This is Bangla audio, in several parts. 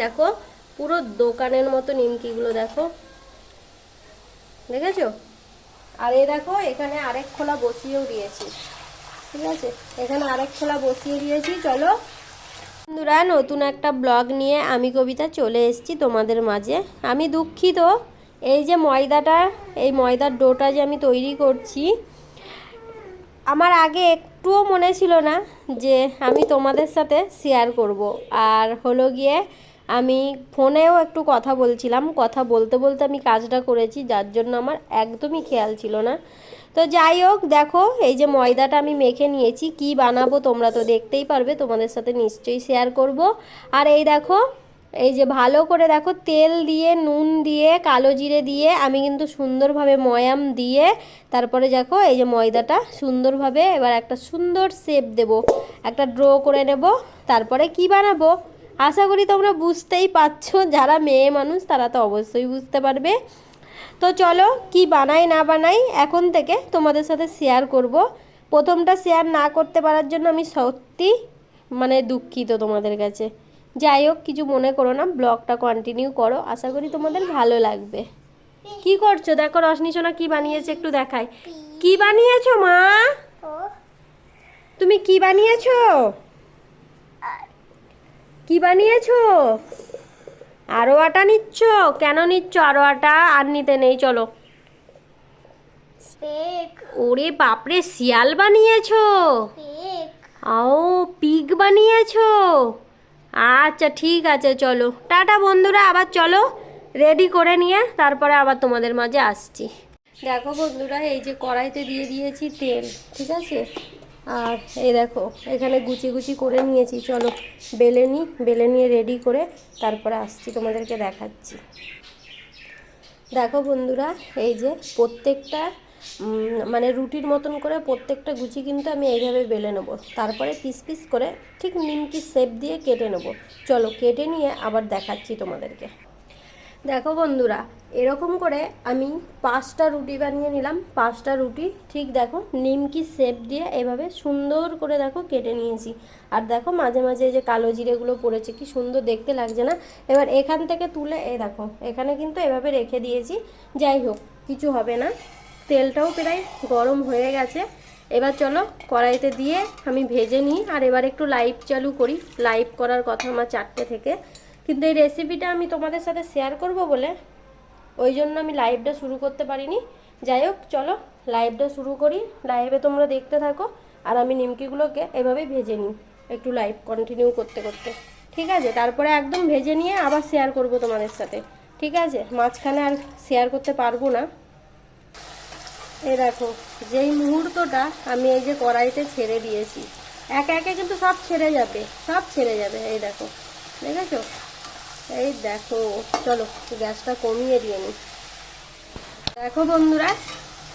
দেখো, পুরো দোকানের মতো নিমকিগুলো দেখো। দেখেছ? আর এ দেখো, এখানে আরেক খোলা বসিয়েও দিয়েছি। ঠিক আছে? এখানে আরেক খোলা বসিয়ে দিয়েছি। চলো। বন্ধুরা, নতুন একটা ব্লগ নিয়ে আমি কবিতা চলে এসেছি তোমাদের মাঝে। আমি দুঃখিত, এই যে ময়দাটা, এই ময়দার ডোটা যে আমি তৈরি করছি, আমার আগে একটুও মনে ছিল না যে আমি তোমাদের সাথে শেয়ার করব। আর হলো গিয়ে আমি ফোনেও একটু কথা বলছিলাম, কথা বলতে বলতে আমি কাজটা করেছি, যার জন্য আমার একদমই খেয়াল ছিল না। তো যাই হোক, দেখো, এই যে ময়দাটা আমি মেখে নিয়েছি, কি বানাবো তোমরা তো দেখতেই পারবে, তোমাদের সাথে নিশ্চয়ই শেয়ার করব। আর এই দেখো, এই যে ভালো করে দেখো, তেল দিয়ে, নুন দিয়ে, কালো জিরে দিয়ে, আমি কিন্তু সুন্দরভাবে ময়াম দিয়ে, তারপরে দেখো, এই যে ময়দাটা সুন্দরভাবে, এবার একটা সুন্দর শেপ দেব। একটা ড্র করে নেব, তারপরে কি বানাবো? আশা করি তোমরা বুঝতেই পারছ যারা মেয়ে মানুষ তারা তো অবশ্যই বুঝতে পারবে। তো চলো কি বানাই না বানাই এখন থেকে তোমাদের সাথে শেয়ার করব। প্রথমটা শেয়ার না করতে পারার জন্য আমি সত্যি মানে দুঃখিত তোমাদের কাছে। যাই হোক কিছু মনে করো না ব্লগটা কন্টিনিউ করো আশা করি তোমাদের ভালো লাগবে। কি করছ? দেখো রশনি সোনা কি বানিয়েছে একটু দেখাই। কি বানিয়েছো মা? তুমি কি বানিয়েছো? কি বানিয়েছো? আরও আটা নিচ্ছ? কেন নিচ্ছ আরও আটা? আর নিতে নেই চলো। ওরে বাপরে শিয়াল বানিয়েছো? ও পিগ বানিয়েছো? আচ্ছা ঠিক আছে চলো। টাটা বন্ধুরা আবার চলো। রেডি করে নিয়ে তারপরে আবার তোমাদের মাঝে আসছি। দেখো বন্ধুরা এই যে কড়াইতে দিয়ে দিয়েছি তেল ঠিক আছে? আর এই দেখো, এখানে গুচি গুচি করে নিয়েছি, চলো বেলে নিই, বেলে নিয়ে রেডি করে তারপরে আসছি তোমাদেরকে দেখাচ্ছি। দেখো বন্ধুরা, এই যে প্রত্যেকটা মানে রুটির মতন করে প্রত্যেকটা গুচি কিন্তু আমি এইভাবে বেলে নেব। তারপরে পিস পিস করে ঠিক নিমকি শেপ দিয়ে কেটে নেব। চলো কেটে নিয়ে আবার দেখাচ্ছি তোমাদেরকে। দেখো বন্ধুরা, এরকম করে আমি পাঁচটা রুটি বানিয়ে নিলাম। পাঁচটা রুটি, ঠিক দেখো, নিমকি শেপ দিয়ে এভাবে সুন্দর করে দেখো কেটে নিয়েছি। আর দেখো মাঝে মাঝে যে কালো জিরেগুলো পড়েছে, কি সুন্দর দেখতে লাগছে না? এবার এখান থেকে তুলে এ দেখো, এখানে কিন্তু এভাবে রেখে দিয়েছি। যাই হোক, কিছু হবে না। তেলটাও প্রায় গরম হয়ে গেছে। এবার চলো, কড়াইতে দিয়ে আমি ভেজে নিই। আর এবার একটু লাইভ চালু করি। লাইভ করার কথা আমার চারটে থেকে। কিন্তু এই রেসিপিটা আমি তোমাদের সাথে শেয়ার করব বলে, ওই জন্য আমি লাইভটা শুরু করতে পারিনি। যাই হোক, চলো লাইভটা শুরু করি। লাইভে তোমরা দেখতে থাকো, আর আমি নিমকিগুলোকে এভাবে ভেজে নিই, একটু লাইভ কন্টিনিউ করতে করতে। ঠিক আছে? তারপরে একদম ভেজে নিয়ে আবার শেয়ার করব তোমাদের সাথে। ঠিক আছে? মাঝখানে আর শেয়ার করতে পারব না। এই দেখো, যেই মুহূর্তটা আমি এই যে কড়াইতে ছেড়ে দিয়েছি, একে একে কিন্তু সব ছেড়ে যাবে, সব ছেড়ে যাবে, এই দেখো। দেখেছ? এই দেখো, চলো গ্যাসটা কমিয়ে দিয়ে নি। দেখো বন্ধুরা,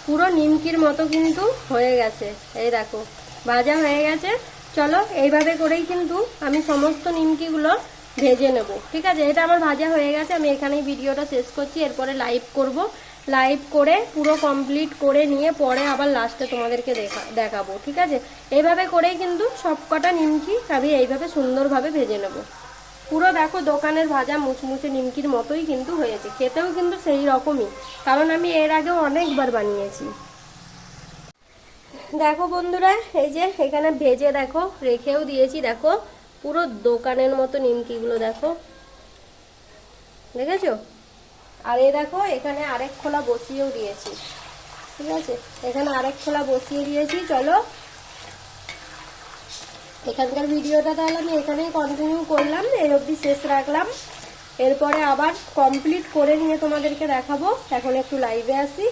পুরো নিমকির মতো কিন্তু হয়ে গেছে। এই দেখো, ভাজা হয়ে গেছে। চলো, এইভাবে করেই কিন্তু আমি সমস্ত নিমকিগুলো ভেজে নেব। ঠিক আছে? এটা আমার ভাজা হয়ে গেছে। আমি এখানেই ভিডিওটা শেষ করছি। এরপরে লাইভ করব। লাইভ করে পুরো কমপ্লিট করে নিয়ে পরে আবার লাস্টে তোমাদেরকে দেখা, দেখাবো। ঠিক আছে? এইভাবে করেই কিন্তু সবকটা নিমকি আমি এইভাবে সুন্দরভাবে ভেজে নেব। পুরো দেখো দোকানের ভাজা মুচমুচে নিমকির মতোই কিন্তু হয়েছে। খেতেও কিন্তু সেই রকমই। কারণ আমি এর আগেও অনেকবার বানিয়েছি। দেখো বন্ধুরা, এই যে এখানে ভেজে দেখো, রেখেও দিয়েছি দেখো, পুরো দোকানের মতো নিমকিগুলো দেখো। দেখেছ? আর এ দেখো, এখানে আরেক খোলা বসিয়েও দিয়েছি। ঠিক আছে? এখানে আরেক খোলা বসিয়ে দিয়েছি। চলো এখানকার ভিডিওটা তাহলে আমি এখানেই কন্টিনিউ করলাম এর অবধি শেষ রাখলাম। এরপরে আবার কমপ্লিট করে নিয়ে তোমাদেরকে দেখাবো। এখন একটু লাইভে আসি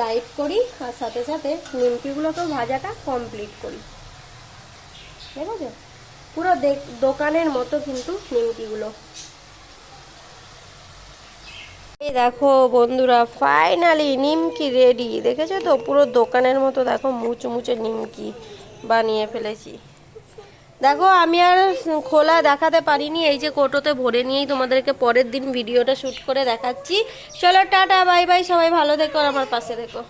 লাইভ করি, আর সাথে সাথে নিমকিগুলোকেও ভাজাটা কমপ্লিট করি। ঠিক আছে? পুরো দোকানের মতো কিন্তু নিমকিগুলো। এই দেখো বন্ধুরা ফাইনালি নিমকি রেডি দেখেছ তো? পুরো দোকানের মতো দেখো, মুচমুচে নিমকি বানিয়ে ফেলেছি। দেখো, আমি আর খোলা দেখাতে পারিনি। এই যে কোটোতে ভরে নিয়েই তোমাদেরকে পরের দিন ভিডিওটা শ্যুট করে দেখাচ্ছি। চলো, টাটা, বাই বাই, সবাই ভালো দেখো আমার পাশে থেকো।